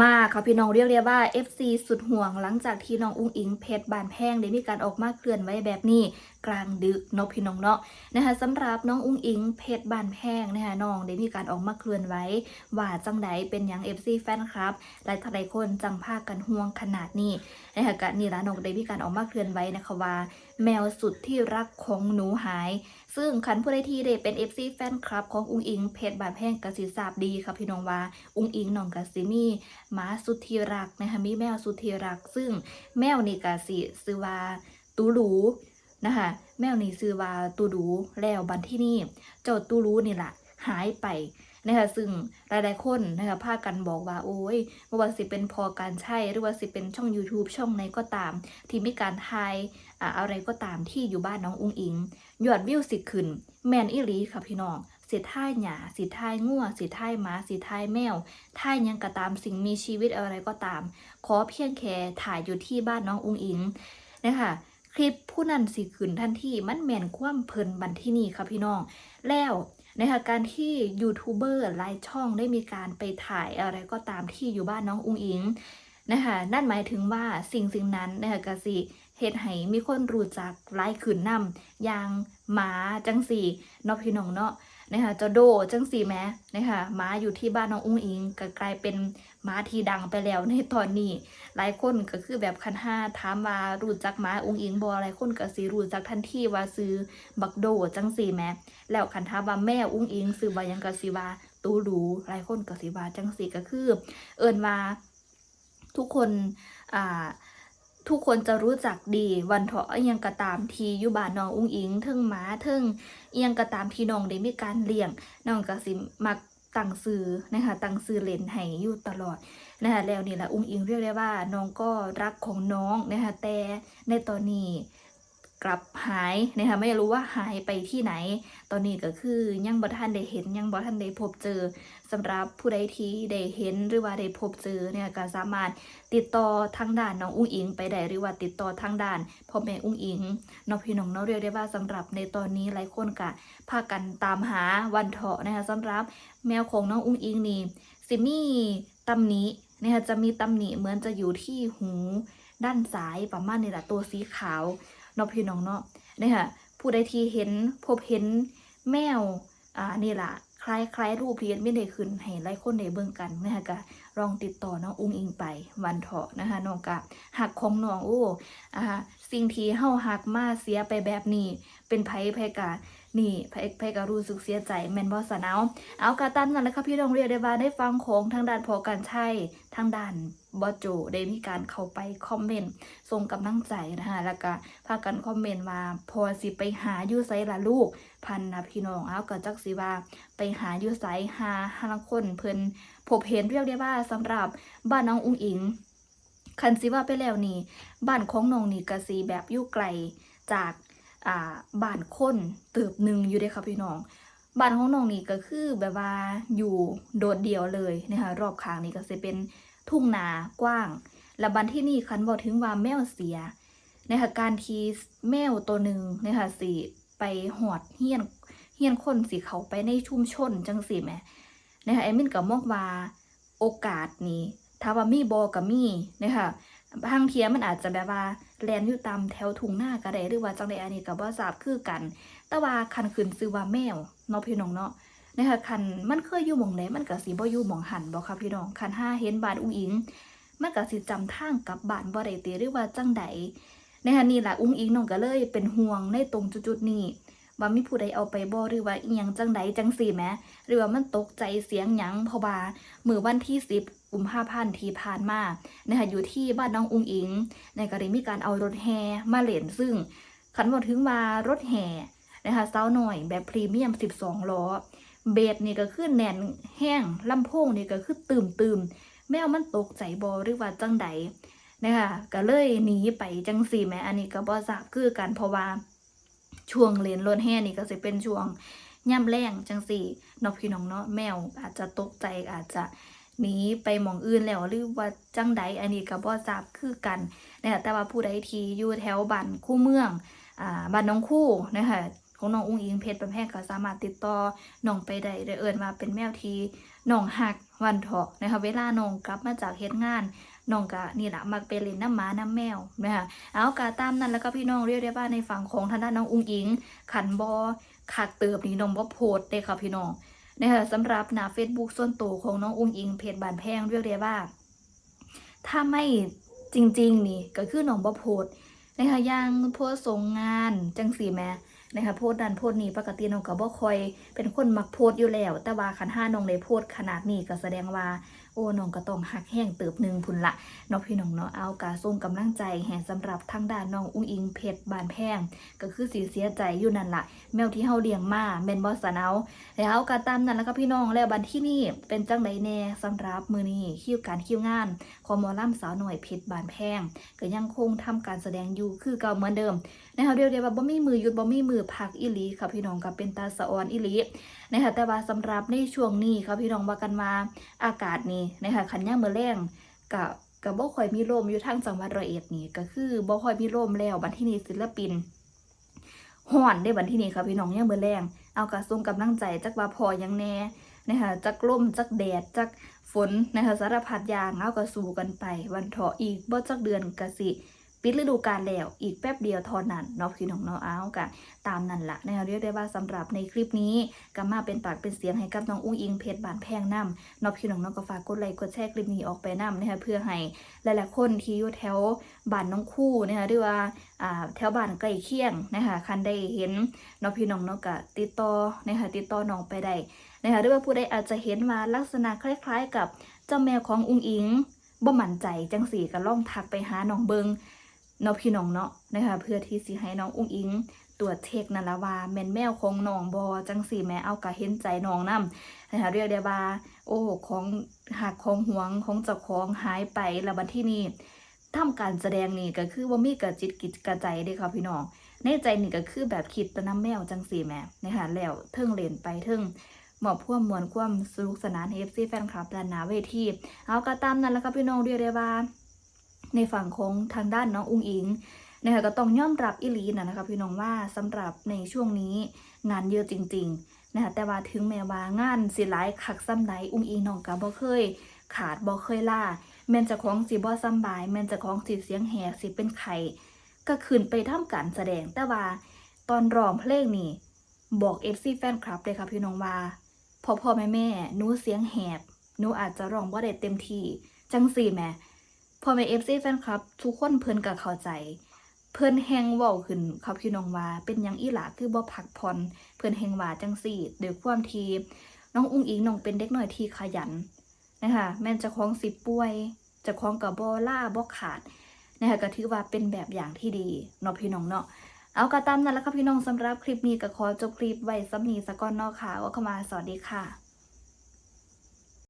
มาค่ะพี่น้องเรียกได้ว่า FC สุดห่วงหลังจากที่น้องอุ้งอิงเพชรบานแพงได้มีการออกมาเคลื่อนไหวแบบนี้กลางดึกเนาะพี่น้องเนาะนะคะสำหรับน้องอุ้งอิงเพชรบานแพงนะคะน้องได้มีการออกมาเคลื่อนไหวว่าจังใดเป็นอย่าง FC แฟนครับหลายหลายคนจังพาคกันห่วงขนาดนี้นะคะกะนี่ละน้องได้มีการออกมาเคลื่อนไหวนะคะว่า แมวสุดที่รักของหนูหาย ซึ่งคันผู้ใดที่ได้เป็น FC แฟนคลับของอุ้งอิงเพชรบานแพงกสิทราบดีค่ะพี่น้องว่าอุ้งอิงน้องกสิมีหมาสุธีรักนะคะมีแมวสุธีรัก ซึ่งแมวนี่ก็สิซื้อว่าตูรูนะคะแมวนี่ซื้อว่าตูรูแล้วบันที่นี่เจ้าตูรูนี่แหละหายไป นะคะซึ่งหลายๆคนนะคะพากันบอกว่าโอ้ยไม่ว่าสิเป็นพอการใช่หรือว่าสิเป็นช่อง YouTube ช่องไหนก็ตาม ที่มีการทายอ่าอะไรก็ตามที่อยู่บ้านน้องอุ้งอิงยอดวิวสิขึ้น แมนอีหลีค่ะพี่น้องสิท่ายหยาสิท่ายงัวสิท่ายหมาสิท่ายแมวท่ายยังก็ตามสิ่งมีชีวิตอะไรก็ตาม ขอเพียงแค่ถ่ายอยู่ที่บ้านน้องอุ้งอิงนะคะคลิปผู้นั้นสิขึ้นทันทีมันแมนความเพลินบันที่นี่ค่ะพี่น้อง แล้ว นะคะการที่ยูทูบเบอร์หลายช่องได้มีการไปถ่ายอะไรก็ตามที่อยู่บ้านน้องอุ้งอิงนะคะนั่นหมายถึงว่าสิ่งสิ่งนั้นนะคะกสิเฮ็ดให้มีคนรู้จักหลายขึ้นนำอย่างหมาจังสี่นอพี่น้องเนาะนะคะจะโดจังสีแม้นะคะหมาอยู่ที่บ้านน้องอุ้งอิงก็กลายเป็น มาที่ดังไปแล้วในตอนนี้ หลายคนก็คือแบบคันห้าถามว่ารู้จักหมาอุ้งอิงบอหลายคนก็สิรู้จักทันทีว่าซื้อบักโดจังสีแม้แล้วคันถามว่าแม่อุ้งอิงซื้อว่ายังก็สิว่าตูรู้หลายคนก็สิว่าจังสีก็คือ เอิ้นว่าทุกคนอ่าทุกคนจะรู้จักดีวันเถาะอิหยังกระตามทีอยู่บ้านน้องอุ้งอิงเทิงหมาเทิงอิหยังกระตามที่น้องได้มีการเลี้ยงน้องก็สิมัก ตั้งซื้อนะคะตั้งซื้อเลนให้อยู่ตลอดนะคะแล้วนี่แหละอุ้งอิงเรียกได้ว่าน้องก็รักของน้องนะคะแต่ในตอนนี้ กลับหายนะคะไม่รู้ว่าหายไปที่ไหน ตอนนี้ก็คือยังบ่ทันได้เห็นยังบ่ทันได้พบเจอสำหรับผู้ใดที่ได้เห็นหรือว่าได้พบเจอเนี่ยก็สามารถติดต่อทางด้านน้องอุ้งอิง ไปได้หรือว่าติดต่อทางด้านพ่อแม่อุ้งอิงน้องพี่น้องเนาะเรียกได้ว่าสำหรับในตอนนี้หลายคนกะพากันตามหาวันเถาะนะคะสำหรับแมวของน้องอุ้งอิงนี่สิมีตำหนินะคะจะมีตำหนิเหมือนจะอยู่ที่หูด้านซ้ายประมาณนี้แหละตัวสีขาว เน้องพี่น้องเนาะนะคะผู้ใดที่เห็นพบเห็นแมวอ่านี่แหละคล้ายคล้ายรูปเพียนไม่ได้ขึ้นให้หลายคนได้เบิ่งกันนะคะกะลองติดต่อน้องอุ้งอิงไปวันเถาะนะคะน้องกะหักของน้องโอ้อ่าสิ่งที่เฮาหักมาเสียไปแบบนี้ เป็นไผไผกะนี่ไผไผกะรู้สึกเสียใจแมนบ่สะเนาเอากะตามนั้นแหละค่ะพี่น้องเรียกได้ว่าได้ฟังของทางด้านพอกันใช่ทางด้าน บอโจได้มีการเข้าไปคอมเมนต์ส่งกำลังใจนะคะแล้วก็พากันคอมเมนต์ว่าพอสิไปหาอยู่ไสล่ะลูก พันนะพี่น้องเอาก็จักสิว่า ไปหาอยู่ไสหาหาลังคนเพิ่นพบเห็นเรียกได้ว่าสำหรับบ้านน้องอุ้งอิงคันสิว่าไปแล้วนี่บ้านของน้องนี่กะสีแบบอยู่ไกลจากอ่าบ้านคนเติบหนึ่งอยู่เด้ค่ะพี่น้องบ้านของน้องนี่ก็คือแบบว่าอยู่โดดเดี่ยวเลยนะคะรอบข้างนี่ก็จะเป็น ทุ่งนากว้าง และบ้านที่นี่คันบอกถึงว่าแมวเสียนะคะการทีแมวตัวหนึ่งนะคะสิไปหอดเฮียนเฮียนคนสิเขาไปในชุมชนจังสิแหมนะคะแอมินกับมอกว่าโอกาสนี้ถ้าว่ามีบอกัมีนะคะบางเทียมันอาจจะแบบว่าแลนอยู่ตามแถวทุ่งหน้าก็ได้หรือว่าจังใดอันนี้กับว่าทราบคือกัน แต่ว่าคันขึ้นซื้อว่าแมวเนาะพี่น้องเนาะ นะคะคันมันเคยอยู่หม่องไหนมันก็สิบ่อยู่หม่องหันบ่ครับพี่น้องคันห้าเห็นบานอุ้งอิง มันก็สิจำทางกับบานบ่ได้ติหรือว่าจังใดนะคะนี่แหละอุ้งอิงน้องก็เลยเป็นห่วงในตรงจุดๆนี้ว่ามีผู้ใดเอาไปบ่หรือว่าอีหยังจังใดจังสี่แหมหรือว่ามันตกใจเสียงหยังเพราะว่ามือวันที่สิบกุมภาพันธ์ที่ผ่านมานะคะอยู่ที่บ้านน้องอุงอิงในกรณีมีการเอารถแห่มาเล่นซึ่งขันบอกถึงว่ารถแห่นะคะเซาหน่อยแบบพรีเมียม 12 ล้อ เบสนี่ก็คือแน่นแห้งลำโพงนี่ก็คือตื่มตื่มๆแมวมันตกใจบอหรือว่าจังใดนะคะก็เลยหนีไปจังสี่แม่อันนี้ก็บ่ทราบคือกันเพราะว่าช่วงเลนรถแห่นี่ก็จะเป็นช่วงย่ำแรงจังสี่นอกพี่น้องเนาะแมวอาจจะตกใจอาจจะหนีไปหมองอื่นแล้วหรือว่าจังใดอันนี้ก็บ่ทราบคือกันนะคะแต่ว่าผู้ใดที่อยู่แถวบ้านคู่เมืองอ่าบ้านน้องคู่นะคะ ของน้องอุ้งอิงเพชรบานแพงก็สามารถติดต่อน้องไปได้โดยเอิ้นว่าเป็นแมวทีน้องหักวันเถาะนะคะเวลาน้องกลับมาจากเฮ็ดงานน้องก็นี่แหละมักไปเล่นน้ำหมาน้ำแมวนะคะเอากาตามนั้นแล้วก็พี่น้องเรียกได้ว่าในฝั่งของทางด้านน้องอุ้งอิง ขันบอขัดเติบนี่น้องบ่โพสต์เด้ค่ะพี่น้องนะคะสำหรับหน้า Facebook ส่วนตัวของน้องอุ้งอิงเพจบานแพงเรียกได้ว่า ถ้าไม่จริง ๆ นี่ก็คือน้องบ่โพสต์นะคะย่างโพสส่งงานจังสีแม่ นะคะโพสนั้นโพสนี้ปกติน้องก็บ่ค่อยเป็นคนมักโพสอยู่แล้ว แต่ว่าคันห้าน้องได้โพสขนาดนี้ก็แสดงว่าโอ้น้องก็ต้องหักแห้งเติบหนึ่งพุ่นละเนาะพี่น้องเนาะเอากาส่งกำลังใจแห่สำหรับทางด้านน้องอุ้งอิงเพชรบานแพงก็คือสีเสียใจอยู่นั่นละแมวที่เฮาเลี้ยงมาแม่นบ่สะเอาแล้วก็ตามนั้นแล้วก็พี่น้องแล้วบันที่นี่เป็นจังไดแน่สำหรับมือนี้คิวการคิวงานขอมอลำสาวหน่อยเพชรบานแพงก็ยังคงทำการแสดงอยู่คือเก่าเหมือนเดิมนะคะเรียกได้ว่าบ่มีมือหยุดบ่มีมือพักอีหลีค่ะพี่น้องก็เป็นตาสะออนอีหลีนะคะแต่ว่าสำหรับในช่วงนี้ค่ะพี่น้องว่ากันว่าอากาศนี่นะคะคันย่างมื้อแรงกับกับ่ค่อยมีลมอยู่ทางจังหวัดร้อยเอ็ดนี่ก็คือบ่ค่อยมีลมแล้วบัดที่นี้ศิลปินห่อนได้บันที่นี้ค่ะพี่น้องยังเบอร์แรงเอากระส่งกำลังใจจักว่าพอยังแน่นะคะจักลมจักแดดจักฝนนะคะสารพัดอย่างเอากระสู่กันไป วันเถาะอีกบ่จักเดือนกะสิ ปิดฤดูกาลแล้ว อีกแป๊บเดียวทอนั้นนาะพี่น้องเนาะเอากะตามนั่นละนะคะเรียกได้ว่าสำหรับในคลิปนี้ก็มาเป็นปากเป็นเสียงให้กับน้องอุ้งอิงเพชรบานแพงนํเนาะพี่น้องเนาะก็ฝากกดไลค์กดแชร์คลิปนี้ออกไปนํนะคะเพื่อให้หลายๆคนที่อยู่แถวบ้านน้องคู่นะคะหรือว่าอ่าแถวบ้านใกล้เคียงนะคะคันได้เห็นนองพี่น้องเนาะก็ติดต่อนะคะติดต่อน้องไปได้นะคะหรือว่าผู้ใดอาจจะเห็นว่าลักษณะคล้าย ๆ กับเจ้าแมวของอุ้งอิงบ่มั่นใจจังสีก็ล่องทักไปหาน้องเบิง เนาะพี่น้องเนาะนะคะเพื่อที่สิให้น้องอุ้งอิงตรวจเช็คนั่นละว่าแม่นแมวของน้องบอจังสีแม่เอากะเห็นใจน้องนํนะคะเรียกได้ว่าโอ้ของหักของหวงของเจ้าของหายไปแล้วบัดที่นี้ทำการแสดงนี่ก็คือว่ามีกระจิตกิจกระใจเด้ค่ะพี่น้องในใจนี่ก็คือแบบคิดตะน้ำแมวจังสีแม่นะคะแล้วเทิงเล่นไปเทิงหมอบพ่วมมวลความสนุกสนานเอฟซีแฟนคลับและนาเวทีเอาก็ตามนั้นแล้วครับพี่น้องเรียกได้ว่า ในฝั่งของทางด้านน้องอุงอิงนะคะก็ต้องย่อมรับอิลีนะนะคะพี่น้องว่าสำหรับในช่วงนี้งานเยอะจริงๆนะคะแต่ว่าถึงแม้ว่างานสิหลายคักซ้ำใดอุงอิงน้องก็บ่เคย ขาดบ่เคยล่า แม่นจะของสิบ่สำบาย แม่นจะของสิเสียงแหบสิเป็นไข้ก็ขึ้นไปทำการแสดงแต่ว่าตอนร้องเพลงนี่บอก FC แฟนคลับเลยค่ะพี่น้องว่าพ่อพ่อแม่แม่หนูเสียงแหบหนูอาจจะร้องบ่ได้เต็มที่จังสี่แหม่ พ่อแม่ FC แฟนคลับ ทุกคนเพิ่นก็เข้าใจ เพิ่นแฮงว้าขึ้นครับพี่น้องว่า เป็นยังอีหลาคือบ่พักผ่อนเพิ่นแฮงว่าจังสี่ด้วยความทีน้องอุ้งอิงน้องเป็นเด็กหน้อยที่ขยันนะคะแม่นจะคล้องสิบป่วยจะคล้องกับบอล่าบอขาดนะคะก็ถือว่าเป็นแบบอย่างที่ดีเนาะพี่น้องเนาะเอากระตามนั้นแล้วค่ะพี่น้องสำหรับคลิปนี้ก็ขอจบคลิปไว้สำนีสะก้อนเนอกค่ะว่าเข้ามาสวัสดีค่ะ